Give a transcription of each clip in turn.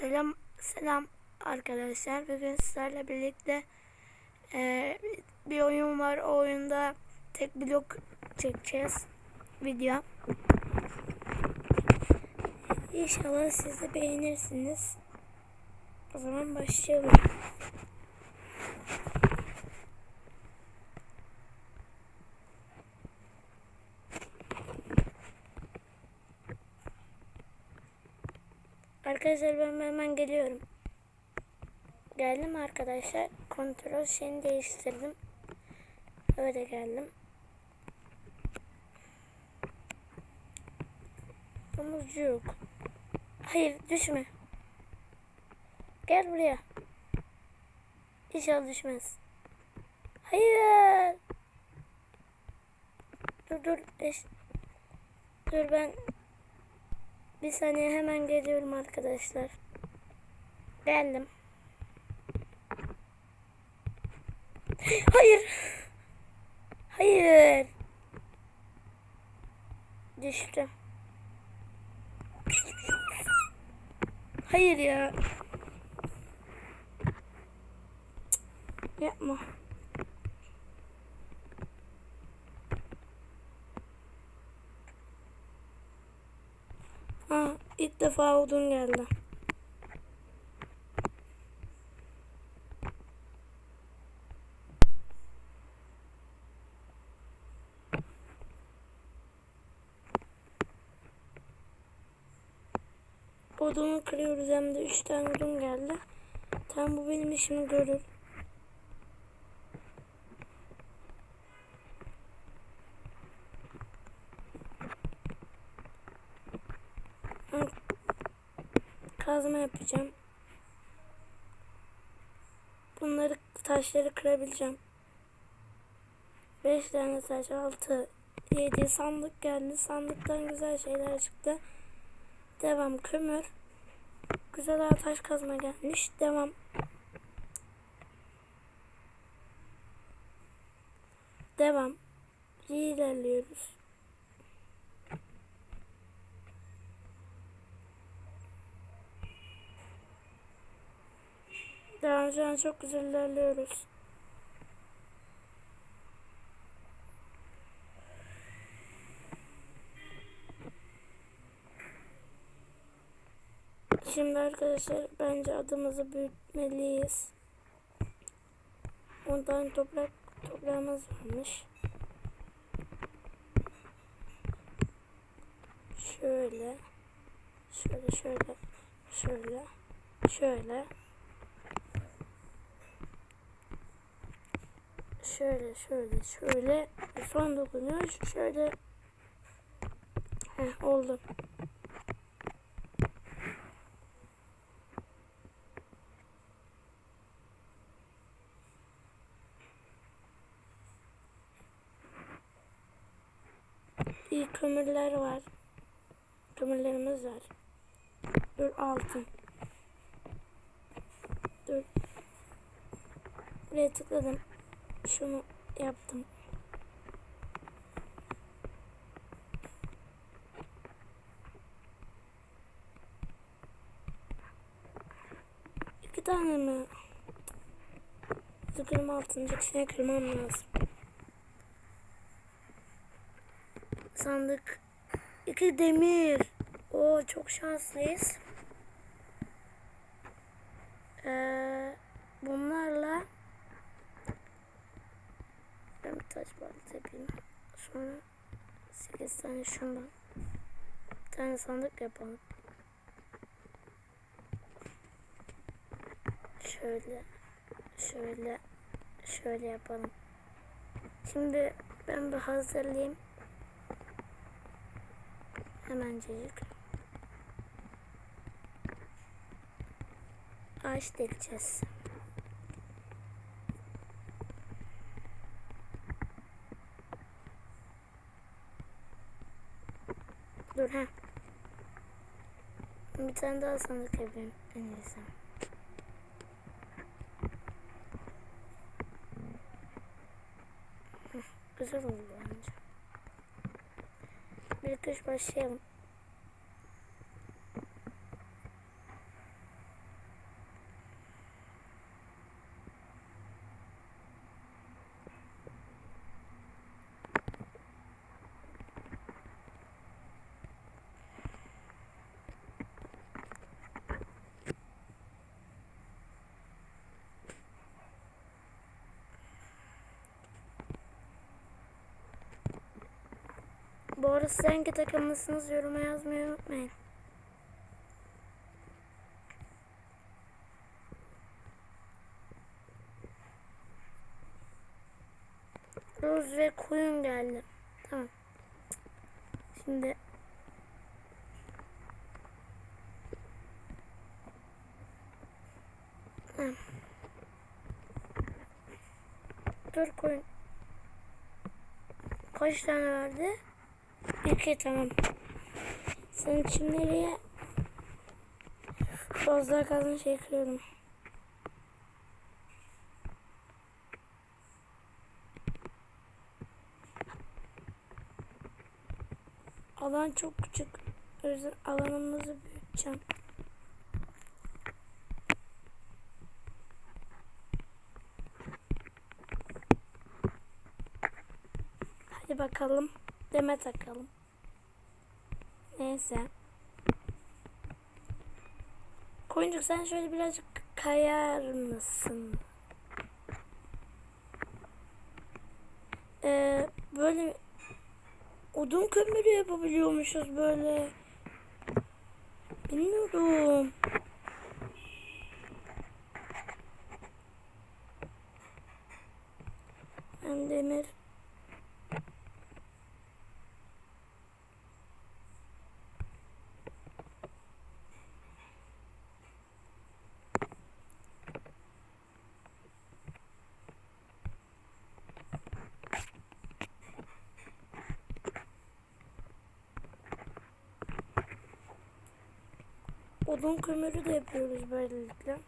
Selam selam arkadaşlar. Bugün sizlerle birlikte eee, bir oyun var. O oyunda tek blok çekeceğiz. Video. İnşallah siz de beğenirsiniz. O zaman başlayalım. Arkadaşlar ben hemen geliyorum. Geldim arkadaşlar. Kontrol şeyini değiştirdim. Öyle geldim. Domuzcuk. Hayır düşme. Gel buraya. İnşallah düşmez. Hayır. Dur dur. Dur ben bir saniye hemen geliyorum arkadaşlar. Geldim. Hayır. Hayır. Düştü. Hayır ya. Yapma. Ha, ilk defa odun geldi. Odunu kırıyoruz hem de 3 tane odun geldi. Tam bu benim işimi görür. Kazma yapacağım. Bunları taşları kırabileceğim. 5 tane taş, 6, 7 sandık geldi. Sandıktan güzel şeyler çıktı. Devam kömür. Güzel taş kazma gelmiş. Devam. Devam. İyi ilerliyoruz. Şu an çok güzel ilerliyoruz. Şimdi arkadaşlar bence adımızı büyütmeliyiz. Ondan toprak toprağımız varmış. Şöyle. Şöyle şöyle. Şöyle. Şöyle. Şöyle şöyle şöyle. Son dokunuyor. Şöyle. Heh, oldu. İyi kömürler var. Kömürlerimiz var. Dur altın. Dur. Buraya tıkladım. Şunu yaptım. İki tane mi? Zıkırım şey kırmam lazım. Sandık. İki demir. Oo çok şanslıyız. Ee, bunlarla taş balta yapayım. Sonra 8 tane şundan. Bir tane sandık yapalım. Şöyle. Şöyle. Şöyle yapalım. Şimdi ben bir hazırlayayım. Hemencecik. Ağaç dikeceğiz. Dur ha. Bir tane daha sandık yapayım en iyisi. Güzel oldu bence. Bir kış başlayalım. Arada siz hangi takımlısınız yoruma yazmayı unutmayın. Ruz ve koyun geldi. Tamam. Şimdi Hı. Dur koyun. Kaç tane verdi? İki tamam. Sen için nereye? Fazla kazın şey kırıyorum. Alan çok küçük. O yüzden alanımızı büyüteceğim. Hadi bakalım. Deme takalım. Neyse. Koyuncuk sen şöyle birazcık kayar mısın? Ee, böyle odun kömürü yapabiliyormuşuz böyle. Bilmiyorum. Ben demir Odun kömürü de yapıyoruz böylelikle.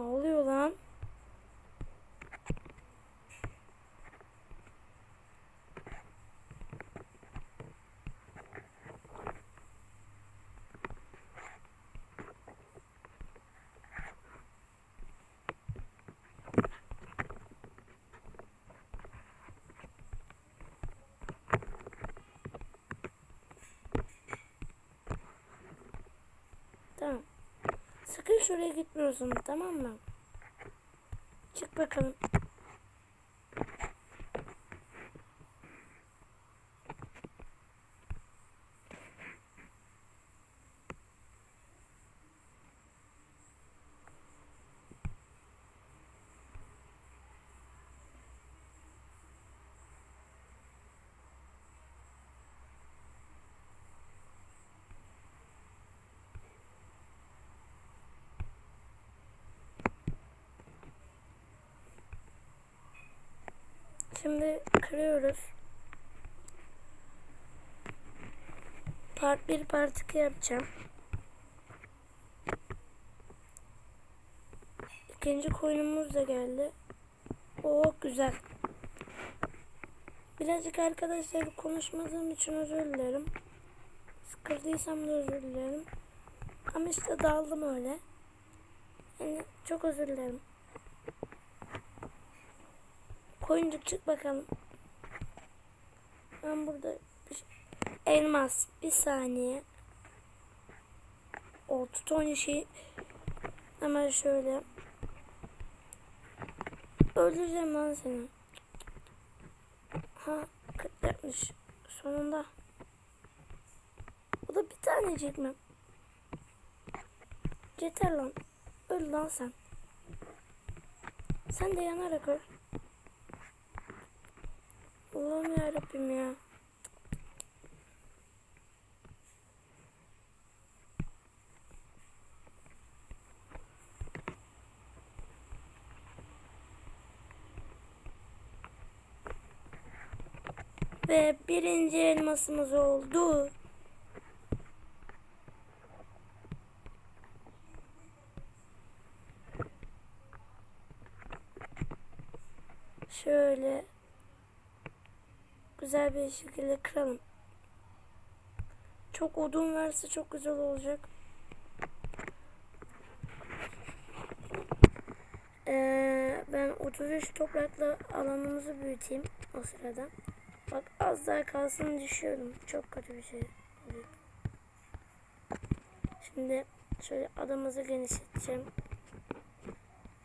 Ne oluyor lan? Tamam. Sakın şuraya gitmiyorsun tamam mı? Çık bakalım. Şimdi kırıyoruz. Part 1 part 2 yapacağım. İkinci koyunumuz da geldi. Oo güzel. Birazcık arkadaşlar konuşmadığım için özür dilerim. Sıkırdıysam da özür dilerim. Ama işte daldım öyle. Yani çok özür dilerim. Koyuncuk çık bakalım. Ben burada bir şey- elmas bir saniye. O tuton şey hemen şöyle öldüreceğim lan seni. Ha 40 yapmış. Sonunda. O da bir tanecik mi? Yeter lan. Öl lan sen. Sen de yanarak öl. Allah'ım yarabbim ya. Ve birinci elmasımız oldu. şöyle güzel bir şekilde kıralım. Çok odun varsa çok güzel olacak. Ee, ben 33 toprakla alanımızı büyüteyim o sırada. Bak az daha kalsın düşüyorum. Çok kötü bir şey. Şimdi şöyle adamızı genişleteceğim.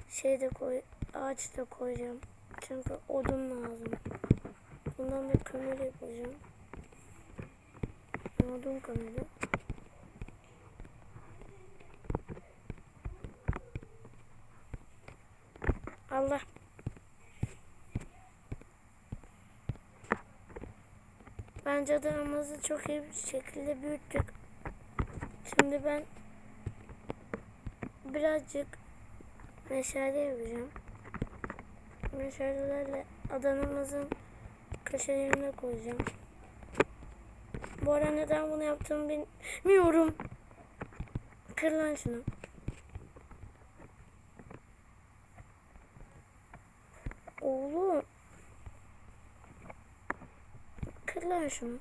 Şey de koy, ağaç da koyacağım. Çünkü odun lazım. Bundan da kömür yapacağım. Odun kömürü. Allah. Bence adamımızı çok iyi bir şekilde büyüttük. Şimdi ben birazcık meşale yapacağım. Meşalelerle adanımızın köşelerine koyacağım. Bu ara neden bunu yaptığımı bilmiyorum. Kır lan şunu. Oğlum. Kır lan şunu.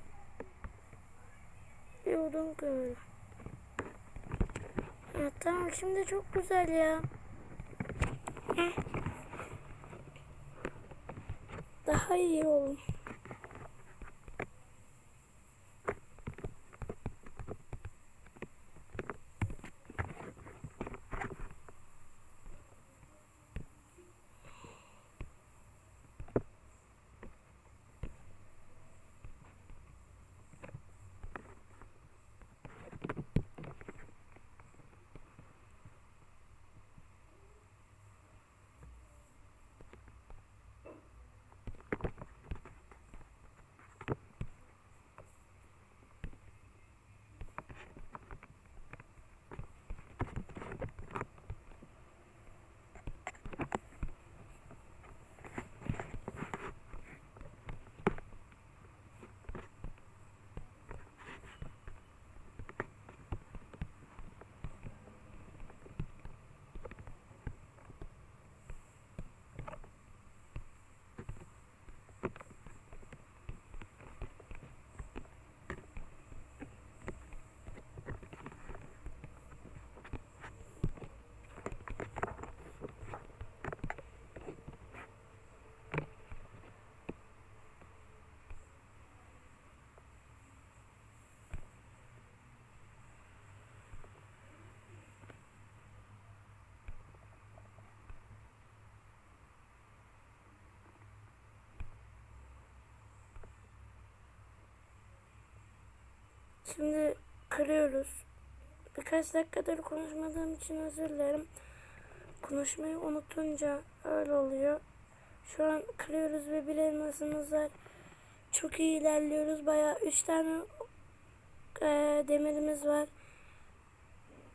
Odun kömürü. Ha, tamam şimdi çok güzel ya. Heh. Daha iyi olun. Şimdi kırıyoruz. Birkaç dakikadır konuşmadığım için özür dilerim. Konuşmayı unutunca öyle oluyor. Şu an kırıyoruz ve bir elmasımız var. Çok iyi ilerliyoruz. Bayağı 3 tane e, demirimiz var.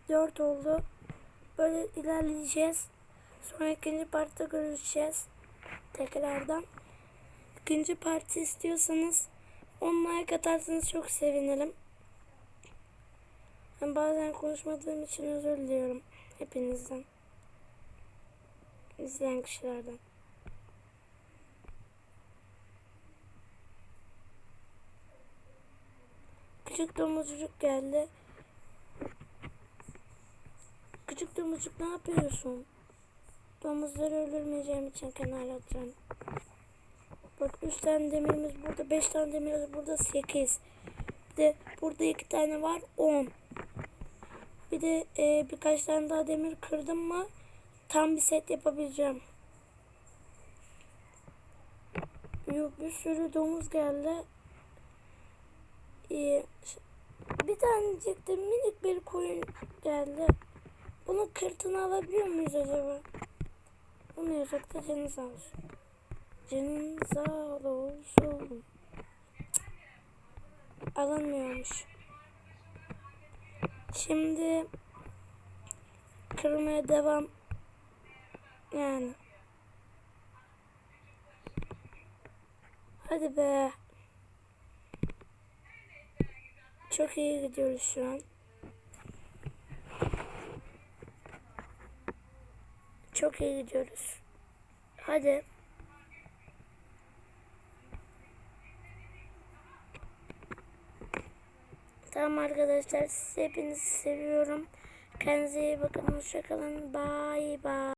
4 oldu. Böyle ilerleyeceğiz. Sonra ikinci partta görüşeceğiz. Tekrardan. İkinci parti istiyorsanız 10 like atarsanız çok sevinirim. Ben bazen konuşmadığım için özür diliyorum hepinizden. İzleyen kişilerden. Küçük domuzcuk geldi. Küçük domuzcuk ne yapıyorsun? Domuzları öldürmeyeceğim için kenara atacağım. Bak 3 tane demirimiz burada, 5 tane demirimiz burada, 8. Bir de burada 2 tane var, 10. Bir de e, birkaç tane daha demir kırdım mı tam bir set yapabileceğim. Yok bir sürü domuz geldi. Ee, bir tanecik de minik bir koyun geldi. Bunu kırtını alabiliyor muyuz acaba? Bunu yasak da canı sağ olsun. Canın sağ olsun. Alınmıyormuş. Şimdi kırmaya devam. Yani. Hadi be. Çok iyi gidiyoruz şu an. Çok iyi gidiyoruz. Hadi. Tamam arkadaşlar siz hepinizi seviyorum. Kendinize iyi bakın. Hoşçakalın. Bye bye.